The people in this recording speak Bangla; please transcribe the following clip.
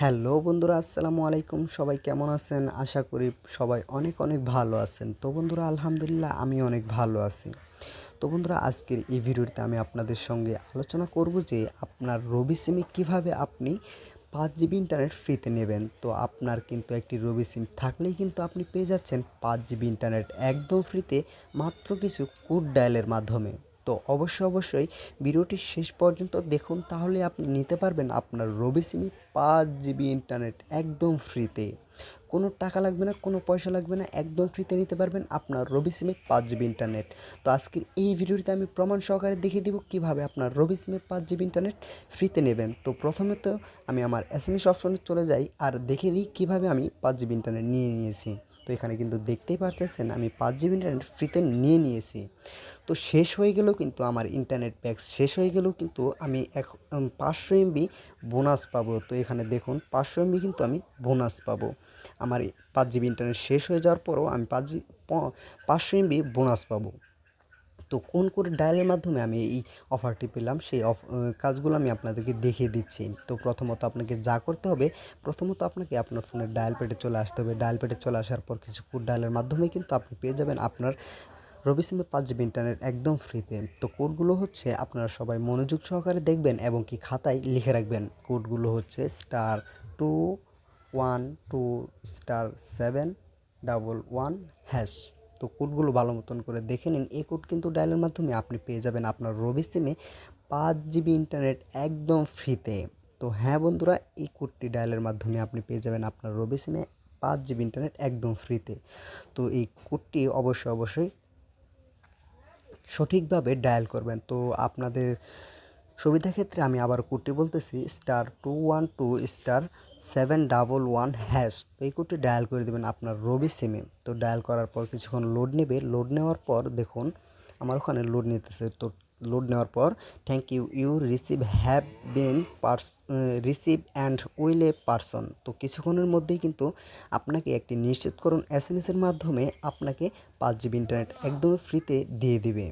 হ্যালো বন্ধুরা, আসসালামু আলাইকুম। সবাই কেমন আছেন? আশা করি সবাই অনেক অনেক ভালো আছেন। তো বন্ধুরা, আলহামদুলিল্লাহ আমি অনেক ভালো আছি। তো বন্ধুরা, আজকের এই ভিডিওতে আমি আপনাদের সঙ্গে আলোচনা করব যে আপনার রবি সিমে কীভাবে আপনি পাঁচ জিবি ইন্টারনেট ফ্রিতে নেবেন। তো আপনার কিন্তু একটি রবি সিম থাকলেই কিন্তু আপনি পেয়ে যাচ্ছেন পাঁচ জিবি ইন্টারনেট একদম ফ্রিতে, মাত্র কিছু কোড ডায়ালের মাধ্যমে। তো অবশ্যই অবশ্যই ভিডিওটি শেষ পর্যন্ত দেখুন, তাহলে আপনি নিতে পারবেন আপনার রবি সিমে পাঁচ জিবি ইন্টারনেট একদম ফ্রিতে। কোনো টাকা লাগবে না, কোনো পয়সা লাগবে না, একদম ফ্রিতে নিতে পারবেন আপনার রবি সিমে পাঁচ জিবি ইন্টারনেট। তো আজকের এই ভিডিওটিতে আমি প্রমাণ সহকারে দেখিয়ে দিব কীভাবে আপনার রবি সিমে পাঁচ জিবি ইন্টারনেট ফ্রিতে নেবেন। তো প্রথমে তো আমি আমার এস এম এস অপশনে চলে যাই আর দেখে দিই কীভাবে আমি পাঁচ জিবি ইন্টারনেট নিয়ে নিয়েছি। তো এখানে কিন্তু দেখতেই পারতেছেন, আমি পাঁচ জিবি ইন্টারনেট ফ্রিতে নিয়ে নিয়েছি। তো শেষ হয়ে গেলেও কিন্তু আমার ইন্টারনেট প্যাক শেষ হয়ে গেলেও কিন্তু আমি এক পাঁচশো এমবি বোনাস পাবো। তো এখানে দেখুন, পাঁচশো এমবি কিন্তু আমি বোনাস পাবো। আমার পাঁচ জিবি ইন্টারনেট শেষ হয়ে যাওয়ার পরও আমি পাঁচ জি পাঁচশো এমবি বোনাস পাবো। তো কোন কোন ডায়ালের মাধ্যমে আমি এই অফারটি পেলাম? সেই অফ কাজগুলো আমি আপনাদেরকে দেখিয়ে দিচ্ছি। তো প্রথমত আপনাকে যা করতে হবে, প্রথমত আপনাকে আপনার ফোনের ডায়াল পেটে চলে আসতে হবে। ডায়াল পেটে চলে আসার পর কিছু কোড ডায়ালের মাধ্যমে কিন্তু আপনি পেয়ে যাবেন আপনার রবি সিমে পাঁচ জিবি ইন্টারনেট একদম ফ্রিতে। তো কোডগুলো হচ্ছে আপনারা সবাই মনোযোগ সহকারে দেখবেন এবং কি খাতায় লিখে রাখবেন। কোডগুলো হচ্ছে star two one two star seven double one hash. তো কোডগুলো ভালো মতন করে দেখে নিন। এই কোড কিন্তু ডায়ালের মাধ্যমে আপনি পেয়ে যাবেন আপনার রবি সিমে পাঁচ জিবি ইন্টারনেট একদম ফ্রিতে। তো হ্যাঁ বন্ধুরা, এই কোডটি ডায়ালের মাধ্যমে আপনি পেয়ে যাবেন আপনার রবি সিমে পাঁচ জিবি ইন্টারনেট একদম ফ্রিতে। তো এই কোডটি অবশ্যই অবশ্যই সঠিকভাবে ডায়াল করবেন। তো আপনাদের সুবিধা ক্ষেত্রে আমি আবার কোডটি বলতেছি star two one two star seven double one hash তো এই কোডটি ডায়াল করে দেবেন আপনার রবি সিমে তো ডায়াল করার পর কিছুক্ষণ লোড নেবে। লোড নেওয়ার পর দেখুন, আমার ওখানে লোড নিতেছে। তো লোড নেওয়ার পর thank you you receive have been purse receive and will a person তো কিছুক্ষণের মধ্যেই কিন্তু আপনাকে একটি নিশ্চিতকরণ এস এম এসের মাধ্যমে আপনাকে পাঁচ জিবি ইন্টারনেট একদমই ফ্রিতে দিয়ে দিবে।